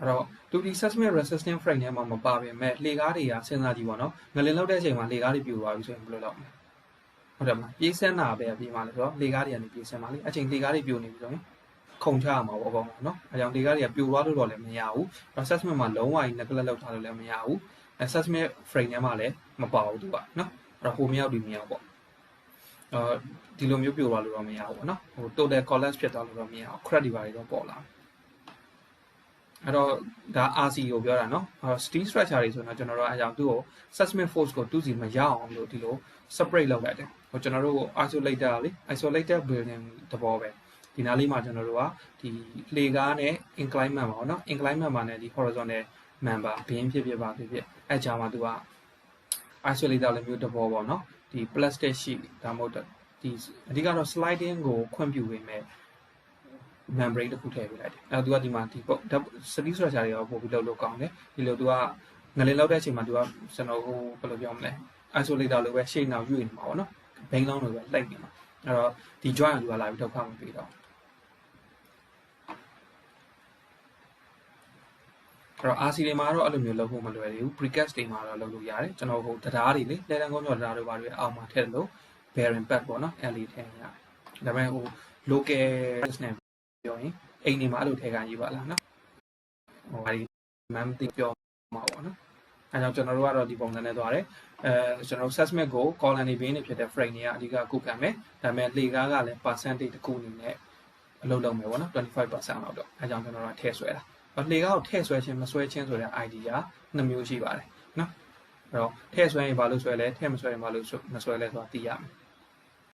အဲ့တော့ 2D seismic resistant frame ထဲမှာမပါပေမဲ့လေကားတွေကစဉ်းစားကြည့်ပါတော့ငလင်လောက်တဲ့အချိန်မှာလေကားတွေပြိုသွားပြီဆိုရင်ဘယ်လိုလုပ်မလဲဟုတ်တယ်မလားပြေးစမ်းတာပဲပြီးမှလေဆိုတော့လေကားတွေကနေပြေးစမ်းပါလေအချိန်လေကားတွေပြိုနေပြီဆိုရင်ခုန်ချရမှာပေါ့အကောင်နော်အဲကြောင့်လေကားတွေကပြိုသွားလို့တော့လည်းမရဘူး assessment မှာလုံးဝကြီး neglect လုပ်ထားလို့လည်းမရဘူး assessment frame ထဲမှာလည်းမပါဘူးသူကနော်အဲ့တော့ဟိုမြောက်ဒီမြောက်ပေါ့အာဒီလိုမျိုးပြိုသွားလို့တော့မရဘူးပေါ့နော်ဟို total collapse ဖြစ်သွားလို့တော့မရဘူး crack တွေပါတွေတော့ပေါ်လာတယ် အဲ့တော့ဒါ RC ကိုပြောတာเนาะအဲ့တော့ steel structure တွေဆိုတော့ကျွန်တော်တို့အကြောင်းသူ့ကို seismic force ကိုတူးစီမရအောင်လို့ဒီလို separate လုပ်လိုက်တယ်ဟိုကျွန်တော်တို့ကို isolated လေ isolated building တဘောပဲဒီနားလေးမှာကျွန်တော်တို့ကဒီလေကားနဲ့ inclinement ပါเนาะ inclinement မှာနဲ့ဒီ horizontal member ဘင်းဖြစ်ဖြစ်ပါဖြစ်ဖြစ်အဲ့ကြားမှာသူက isolated လည်းမျိုးတဘောပေါ့เนาะဒီ plastic sheet ဒါမှမဟုတ်ဒီအဓိကတော့ sliding ကိုခွင့်ပြုပေးမယ် membrane တစ်ခုထည့်ပေးလိုက်တယ်အဲသူကဒီမှာဒီပေါ့ study structure တွေရောပို့ပြီးလုပ်လို့ကောင်းတယ်ဒီလိုသူကငလင်လောက်တဲ့အချိန်မှာသူကကျွန်တော်ဟိုဘယ်လိုပြောမလဲ isolator လိုပဲ shade နောက်ရွေ့နေမှာပေါ့နော်ဘိန်းလောင်းလိုပဲလိုက်နေမှာအဲ့တော့ဒီ joint ကသူကလာပြီးဒုက္ခမပေးတော့အဲ့တော့ RC တွေမှာတော့အဲ့လိုမျိုးလုပ်ဖို့မလွယ်သေးဘူး precast တွေမှာတော့လုပ်လို့ရတယ်ကျွန်တော်ဟိုတရားတွေလေလဲတန်းကုန်းကျော်တရားတွေပါတွေအောက်မှာထည့်တယ်လို့ bearing pad ပေါ့နော် LA ထည့်ရတယ်ဒါပေမဲ့ဟို local နဲ့ ပြောရင်အိမ်နေမှာအဲ့လိုထဲခံရေးပါလားနော်ဟိုဟာဒီ ma'am သိပြောမှာပေါ့နော်အဲကြောင့်ကျွန်တော်တို့ကတော့ဒီပုံစံနဲ့သွားတယ်အဲကျွန်တော် seismic ကို colony beam တွေဖြစ်တဲ့ frame တွေကအဓိကကုခံမယ်ဒါပေမဲ့လေကားကလည်း percentage တစ်ခုအနေနဲ့အလုပ်လုပ်မယ်ပေါ့နော်25%လောက်တော့အဲကြောင့်ကျွန်တော်တို့ကထည့်ဆွဲတာလေကားကိုထည့်ဆွဲခြင်းမဆွဲခြင်းဆိုတဲ့ idea နှစ်မျိုးရှိပါတယ်နော်အဲ့တော့ထည့်ဆွဲရင်ဘာလို့ဆွဲလဲထည့်မဆွဲရင်ဘာလို့မဆွဲလဲဆိုတာသိရမယ်